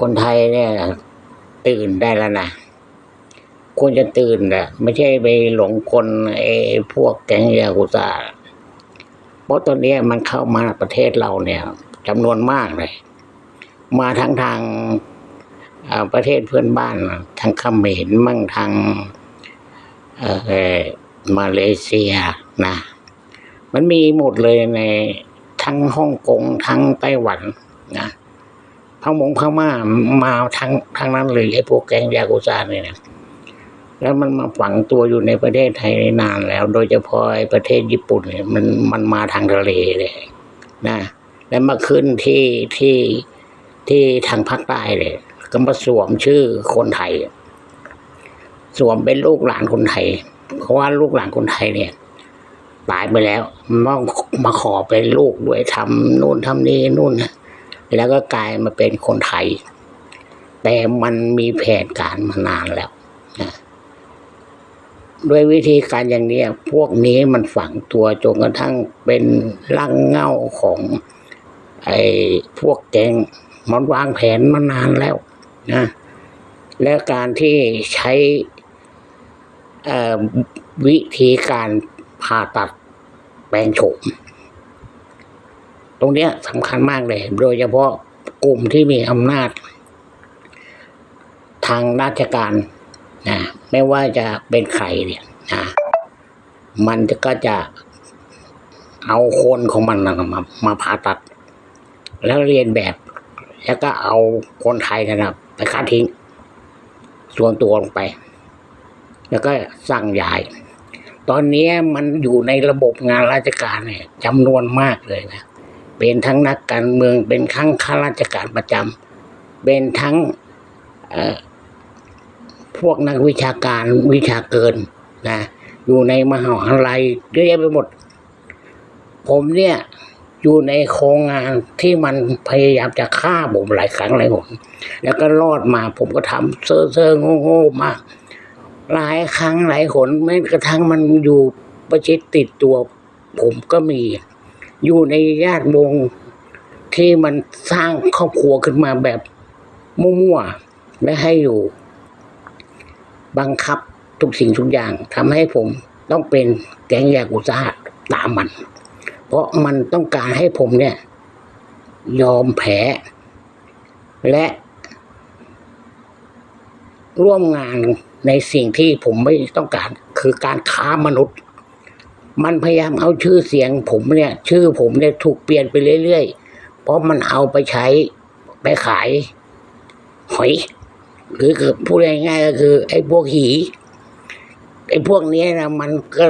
คนไทยเนี่ย ตื่นได้แล้วนะควรจะตื่นนะไม่ใช่ไปหลงกลไอ้พวกแก๊งยากุซ่าเพราะตอนนี้มันเข้ามาประเทศเราเนี่ยจำนวนมากเลย มาทั้งทางประเทศเพื่อนบ้าน ทางเขมรมั่งทางมาเลเซียนะ มันมีหมดเลยในทั้งฮ่องกงทั้งไต้หวันนะ พมงพม่ามาทั้งทั้งนั้นเลยไอ้พวกแก๊งยากุซ่าเนี่ยนะแล้วมันมาฝังตัวอยู่ในประเทศไทยนานแล้ว โดยเฉพาะไอ้ประเทศญี่ปุ่นเนี่ยมันมันมาทางทะเลเลยนะ แล้วมาขึ้นที่ที่ที่ทางภาคใต้เลยก็มาสวมชื่อคนไทย สวมเป็นลูกหลานคนไทย เพราะว่าลูกหลานคนไทยเนี่ยตายไปแล้วมามาขอเป็นลูกด้วยทำนู่นทำนี่นู่นนะ แล้วก็กลายมาเป็นคนไทย แต่มันมีแผนการมานานแล้วนะด้วยวิธีการอย่างนี้พวกนี้มันฝังตัวจนกระทั่งเป็นร่างเง่าของไอ้พวกแกงมันวางแผนมานานแล้วนะและการที่ใช้วิธีการผ่าตัดแปลงโฉม ตรงเนี้ยสำคัญมากเลย โดยเฉพาะกลุ่มที่มีอำนาจ ทางราชการนะไม่ว่าจะเป็นใครเนี่ยนะมันก็จะเอาคนของมันมามาผ่าตัด แล้วเรียนแบบ แล้วก็เอาคนไทยนะนะไปฆ่าทิ้ง ส่วนตัวลงไป แล้วก็สั่งย้าย ตอนนี้มันอยู่ในระบบงานราชการเนี่ยจำนวนมากเลยนะ เป็นทั้งนักการเมือง เป็นทั้งข้าราชการประจำเป็นทั้งพวกนักวิชาการวิชาเกินนะอยู่ในมหาวิทยาลัยเยอะแยะไปหมด ผมเนี่ยอยู่ในโครงงานที่มันพยายามจะฆ่าผมหลายครั้งหลายหนแล้วก็รอดมาผมก็ทำเซ่อเซ่อโง่โง่ๆมากหลายครั้งหลายหนแม้กระทั่งมันอยู่ประชิดติดตัว ผมก็มี อยู่ในญาติวงที่มันสร้างครอบครัวขึ้นมาแบบมั่วๆและให้อยู่ บังคับทุกสิ่งทุกอย่างทำให้ผมต้องเป็นแก๊งยากุซ่าตามมัน เพราะมันต้องการให้ผมเนี่ย ยอมแพ้และ ร่วมงานในสิ่งที่ผมไม่ต้องการ คือการค้ามนุษย์ มันพยายามเอาชื่อเสียงผมเนี่ย ชื่อผมเนี่ยถูกเปลี่ยนไปเรื่อยๆ เพราะมันเอาไปใช้ไปขาย หอยหรือคือพูดง่ายๆก็คือ ไอ้พวกหีไอ้พวกนี้นะมันก็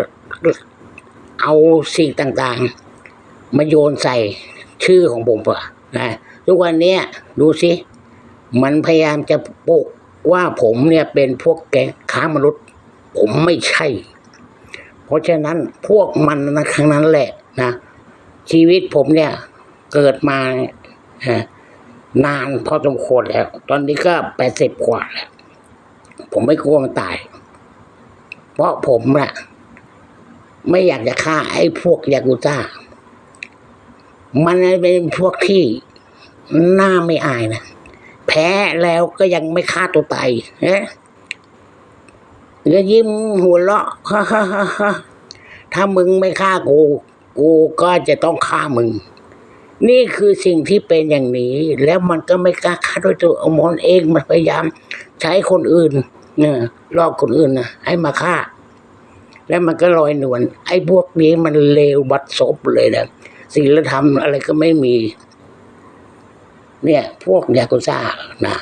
เอาสิ่งต่างๆ มาโยนใส่ชื่อของผมอะนะทุกวันนี้ดูสิ มันพยายามจะปกว่าผมเนี่ยเป็นพวกแก๊งค้ามนุษย์ ผมไม่ใช่ เพราะฉะนั้นพวกมันนะครั้งนั้นแหละนะชีวิตผมเนี่ย เกิดมานานพอสมควรแล้ว ตอนนี้ก็แปดสิบกว่าแล้วผมไม่กลัวมันตาย เพราะผมน่ะไม่อยากจะฆ่าไอ้พวกยากุซ่า มันเป็นพวกที่หน้าไม่อายนะ แพ้แล้วก็ยังไม่ฆ่าตัวตายเอ๊ะ ก็ยิ้มหัวเราะฮ่าฮ่าฮ่าฮ่าถ้ามึงไม่ฆ่ากู กูก็จะต้องฆ่ามึง นี่คือสิ่งที่เป็นอย่างนี้ แล้วมันก็ไม่กล้าฆ่าด้วยตัวมันเองมันพยายาม ใช้คนอื่นเนี่ยลอกคนอื่นนะให้มาฆ่า แล้วมันก็ลอยนวลไอ้พวกนี้มันเลวบัดซบเลยนะศีลธรรมอะไรก็ไม่มี เนี่ย พวกยากุซ่านะ